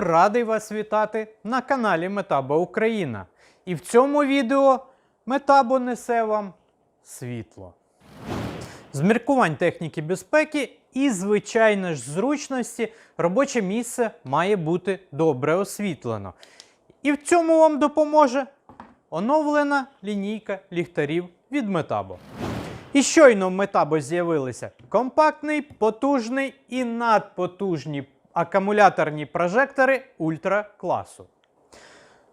Радий вас вітати на каналі Метабо Україна. І в цьому відео Метабо несе вам світло. З міркувань техніки безпеки і, звичайно ж, зручності робоче місце має бути добре освітлено. І в цьому вам допоможе оновлена лінійка ліхтарів від Метабо. І щойно в Метабо з'явилися компактний, потужний і надпотужні акумуляторні прожектори ультра класу.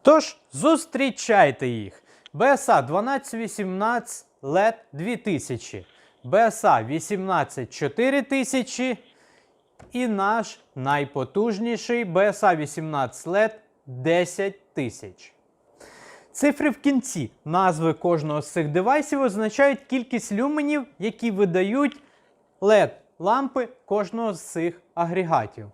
Тож, зустрічайте їх. BSA 1218 LED 2000, BSA 18 4000 і наш найпотужніший BSA 18 LED 10000. Цифри в кінці назви кожного з цих девайсів означають кількість люменів, які видають LED-лампи кожного з цих агрегатів.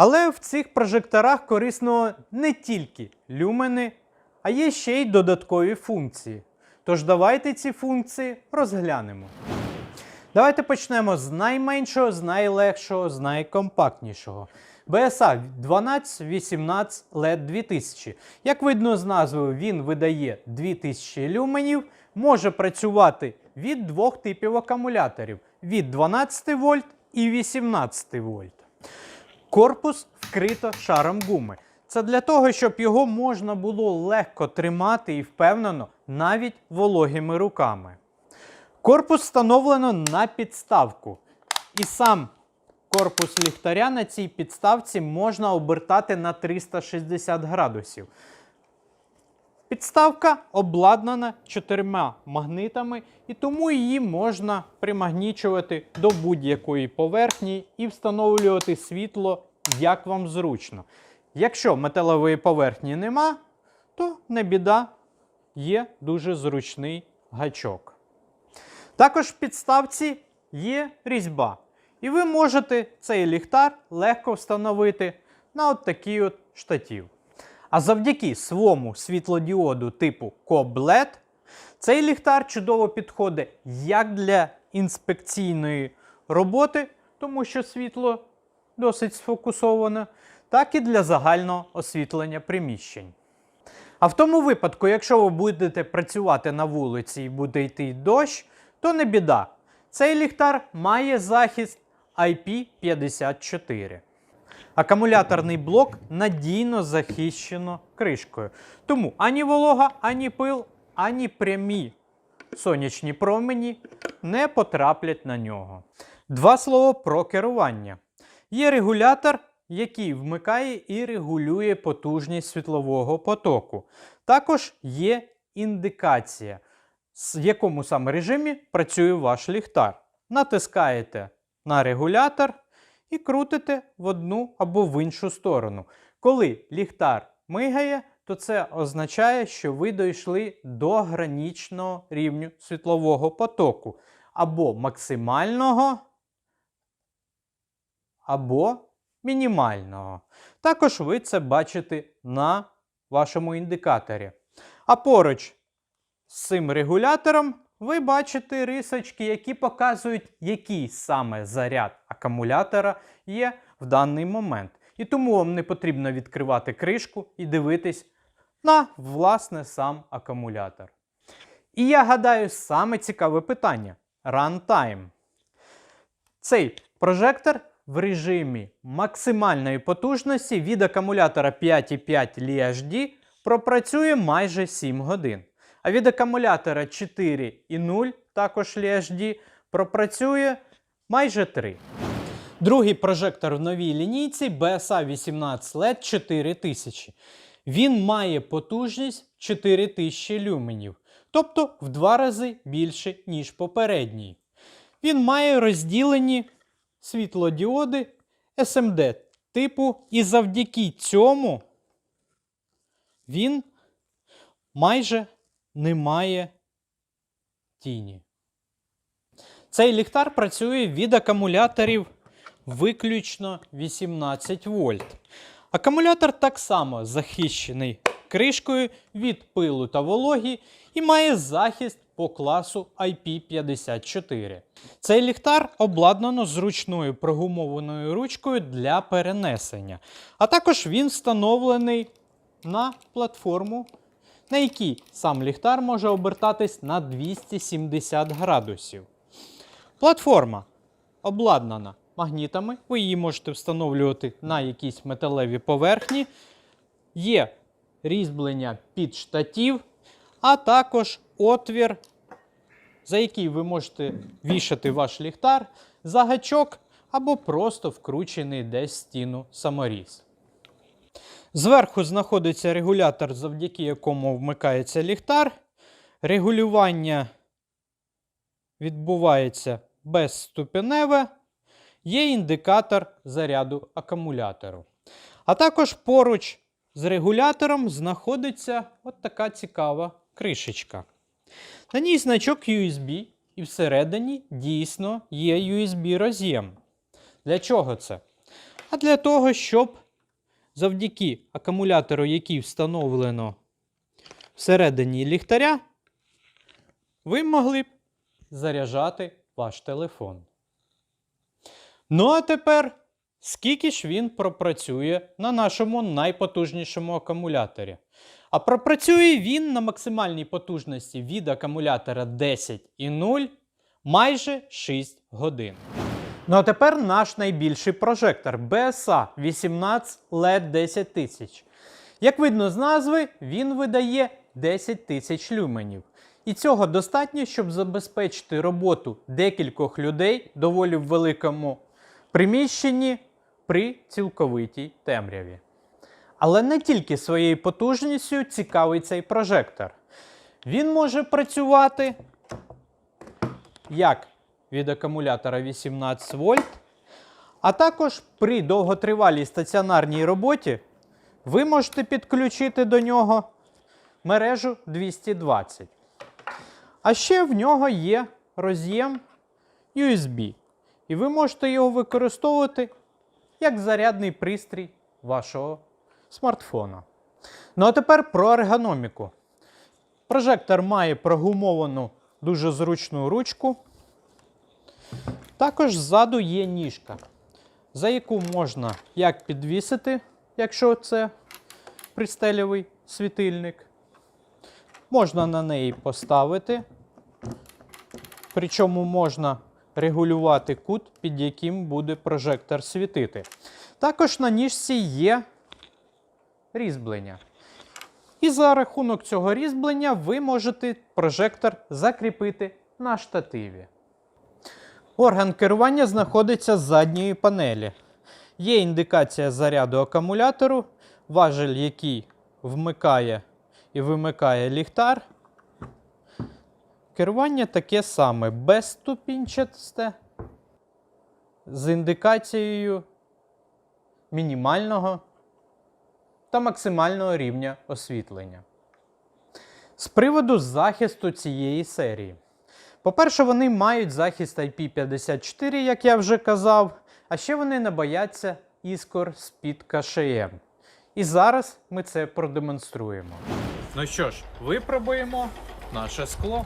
Але в цих прожекторах корисно не тільки люмени, а є ще й додаткові функції. Тож давайте ці функції розглянемо. Давайте почнемо з найменшого, з найлегшого, з найкомпактнішого. BSA 1218 LED 2000. Як видно з назви, він видає 2000 люменів, може працювати від двох типів акумуляторів від 12 вольт і 18 вольт. Корпус вкрито шаром гуми. Це для того, щоб його можна було легко тримати і впевнено навіть вологими руками. Корпус встановлено на підставку. І сам корпус ліхтаря на цій підставці можна обертати на 360 градусів. Підставка обладнана чотирма магнитами, і тому її можна примагнічувати до будь-якої поверхні і встановлювати світло, як вам зручно. Якщо металевої поверхні нема, то не біда, є дуже зручний гачок. Також в підставці є різьба. І ви можете цей ліхтар легко встановити на от такий от штатів. А завдяки своєму світлодіоду типу COB-LED, цей ліхтар чудово підходить як для інспекційної роботи, тому що світло досить сфокусоване, так і для загального освітлення приміщень. А в тому випадку, якщо ви будете працювати на вулиці і буде йти дощ, то не біда. Цей ліхтар має захист IP54. Акумуляторний блок надійно захищено кришкою. Тому ані волога, ані пил, ані прямі сонячні промені не потраплять на нього. Два слова про керування. Є регулятор, який вмикає і регулює потужність світлового потоку. Також є індикація, в якому саме режимі працює ваш ліхтар. Натискаєте на регулятор і крутите в одну або в іншу сторону. Коли ліхтар мигає, то це означає, що ви дійшли до гранічного рівню світлового потоку або максимального, або мінімального. Також ви це бачите на вашому індикаторі. А поруч з цим регулятором ви бачите рисочки, які показують, який саме заряд акумулятора є в даний момент. І тому вам не потрібно відкривати кришку і дивитись на власне сам акумулятор. І я гадаю, саме цікаве питання runtime. Цей прожектор в режимі максимальної потужності від акумулятора 5,5 LHD пропрацює майже 7 годин. А від акумулятора 4,0, також LHD, пропрацює майже 3. Другий прожектор в новій лінійці BSA 18 LED 4000. Він має потужність 4000 люменів, тобто в два рази більше, ніж попередній. Він має розділені світлодіоди SMD типу, і завдяки цьому він майже не має тіні. Цей ліхтар працює від акумуляторів виключно 18 вольт. Акумулятор так само захищений кришкою від пилу та вологі і має захист по класу IP54. Цей ліхтар обладнано зручною прогумованою ручкою для перенесення. А також він встановлений на платформу, на якій сам ліхтар може обертатись на 270 градусів. Платформа обладнана магнітами, ви її можете встановлювати на якісь металеві поверхні. Є різьблення під штатів, а також отвір, за який ви можете вішати ваш ліхтар, за гачок або просто вкручений десь в стіну саморіз. Зверху знаходиться регулятор, завдяки якому вмикається ліхтар. Регулювання відбувається безступеневе. Є індикатор заряду акумулятору. А також поруч з регулятором знаходиться от така цікава кришечка. На ній значок USB, і всередині дійсно є USB роз'єм. Для чого це? А для того, щоб завдяки акумулятору, який встановлено всередині ліхтаря, ви могли б заряджати ваш телефон. Ну а тепер, скільки ж він пропрацює на нашому найпотужнішому акумуляторі? А пропрацює він на максимальній потужності від акумулятора 10,0 майже 6 годин. Ну а тепер наш найбільший прожектор BSA 18 LED 10000. Як видно з назви, він видає 10 тисяч люменів. І цього достатньо, щоб забезпечити роботу декількох людей доволі в великому приміщенні при цілковитій темряві. Але не тільки своєю потужністю цікавий цей прожектор. Він може працювати як від акумулятора 18 вольт, а також при довготривалій стаціонарній роботі ви можете підключити до нього мережу 220. А ще в нього є роз'єм USB. І ви можете його використовувати як зарядний пристрій вашого смартфона. Ну а тепер про ергономіку. Прожектор має прогумовану дуже зручну ручку. Також ззаду є ніжка, за яку можна як підвісити, якщо це пристелєвий світильник. Можна на неї поставити. Причому можна регулювати кут, під яким буде прожектор світити. Також на ніжці є різьблення. І за рахунок цього різьблення ви можете прожектор закріпити на штативі. Орган керування знаходиться з задньої панелі. Є індикація заряду акумулятору, важель, який вмикає і вимикає ліхтар. Керування таке саме безступінчасте з індикацією мінімального та максимального рівня освітлення. З приводу захисту цієї серії. По-перше, вони мають захист IP54, як я вже казав, а ще вони не бояться іскор з-під кашеєм. І зараз ми це продемонструємо. Ну що ж, випробуємо наше скло.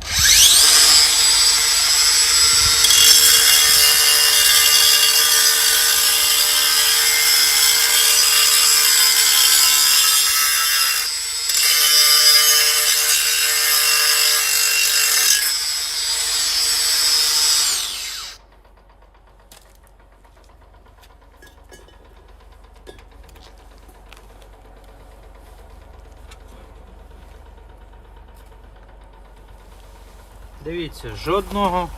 Дивіться, жодного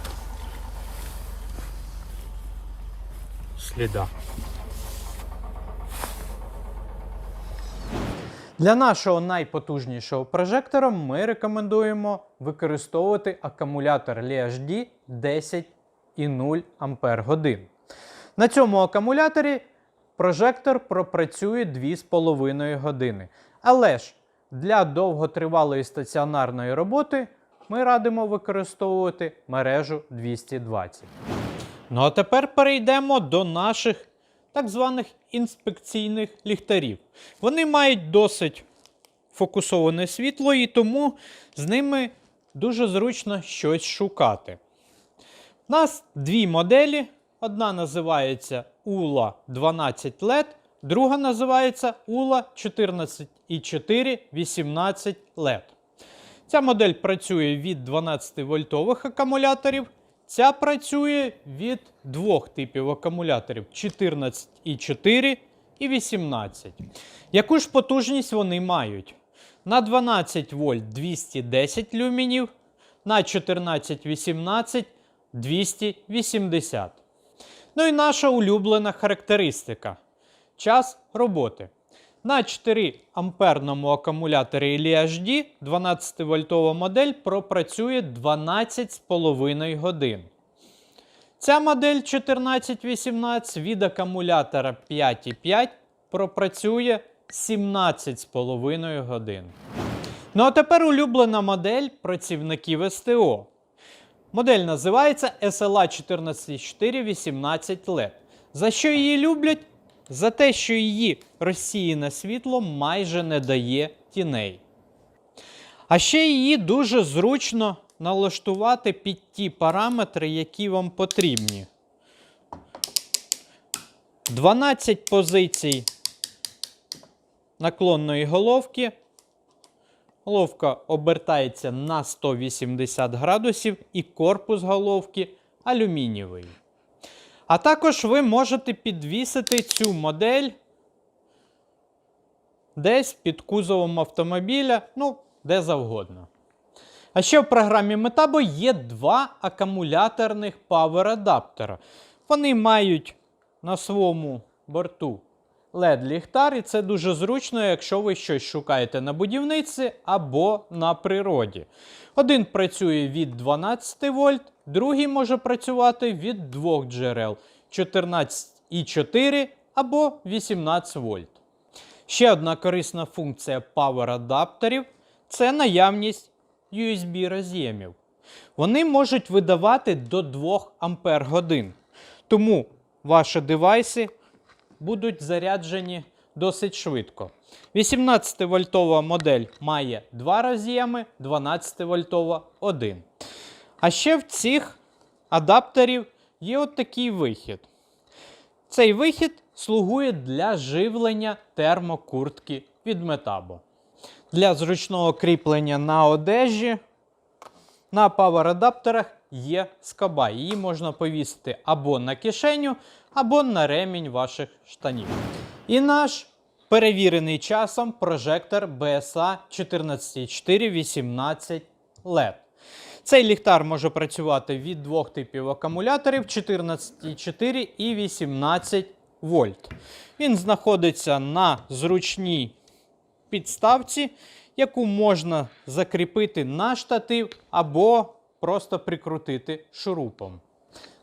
сліда. Для нашого найпотужнішого прожектора ми рекомендуємо використовувати акумулятор LHD 10,0 Ах. На цьому акумуляторі прожектор пропрацює 2,5 години. Але ж для довготривалої стаціонарної роботи ми радимо використовувати мережу 220. Ну а тепер перейдемо до наших так званих інспекційних ліхтарів. Вони мають досить фокусоване світло, і тому з ними дуже зручно щось шукати. У нас дві моделі. Одна називається ULA 12 LED, друга називається ULA 14,4 18 LED. Ця модель працює від 12 вольтових акумуляторів. Ця працює від двох типів акумуляторів 14,4 і 18. Яку ж потужність вони мають? На 12 вольт 210 люменів, на 14-18 280. Ну і наша улюблена характеристика. Час роботи. На 4 амперному акумуляторі LHD 12 вольтова модель пропрацює 12,5 годин. Ця модель 1418 від акумулятора 5,5 пропрацює 17,5 годин. Ну а тепер улюблена модель працівників СТО. Модель називається SLA 14418 LED. За що її люблять? За те, що її розсіяне світло майже не дає тіней. А ще її дуже зручно налаштувати під ті параметри, які вам потрібні. 12 позицій наклонної головки. Головка обертається на 180 градусів і корпус головки алюмінієвий. А також ви можете підвісити цю модель десь під кузовом автомобіля, ну, де завгодно. А ще в програмі Metabo є два акумуляторних павер-адаптера. Вони мають на своєму борту LED-ліхтар, і це дуже зручно, якщо ви щось шукаєте на будівниці або на природі. Один працює від 12 вольт, другий може працювати від двох джерел 14,4 або 18 вольт. Ще одна корисна функція павер-адаптерів це наявність USB роз'ємів. Вони можуть видавати до 2 Ампер годин. Тому ваші девайси будуть заряджені досить швидко. 18-вольтова модель має 2 роз'єми, 12-вольтова 1. А ще в цих адаптерів є от такий вихід. Цей вихід слугує для живлення термокуртки від Metabo. Для зручного кріплення на одежі на павер-адаптерах є скоба. Її можна повісити або на кишеню, або на ремінь ваших штанів. І наш перевірений часом прожектор BSA 14418 LED. Цей ліхтар може працювати від двох типів акумуляторів 14,4 і 18 вольт. Він знаходиться на зручній підставці, яку можна закріпити на штатив або просто прикрутити шурупом.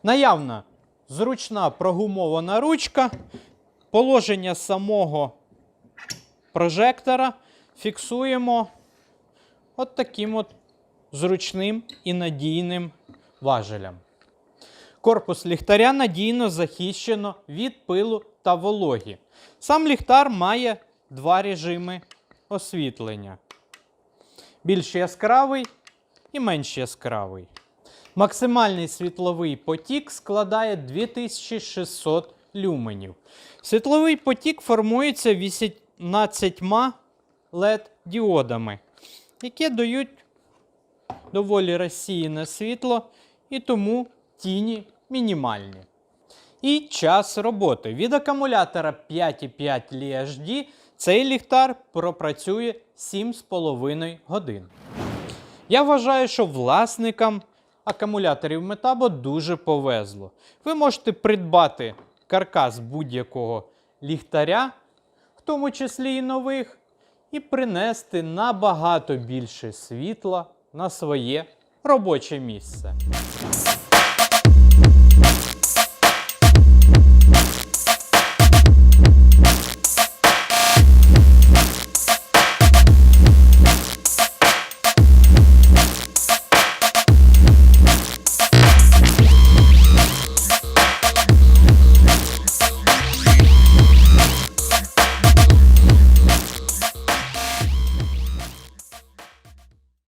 Наявна зручна прогумована ручка, положення самого прожектора фіксуємо от таким от зручним і надійним важелем. Корпус ліхтаря надійно захищено від пилу та вологі. Сам ліхтар має два режими освітлення: більш яскравий і менш яскравий. Максимальний світловий потік складає 2600 люменів. Світловий потік формується 18 LED-діодами, які дають доволі розсіяне світло і тому тіні мінімальні. І час роботи. Від акумулятора 5,5 LHD цей ліхтар пропрацює 7,5 годин. Я вважаю, що власникам акумуляторів Metabo дуже повезло. Ви можете придбати каркас будь-якого ліхтаря, в тому числі і нових, і принести набагато більше світла на своє робоче місце.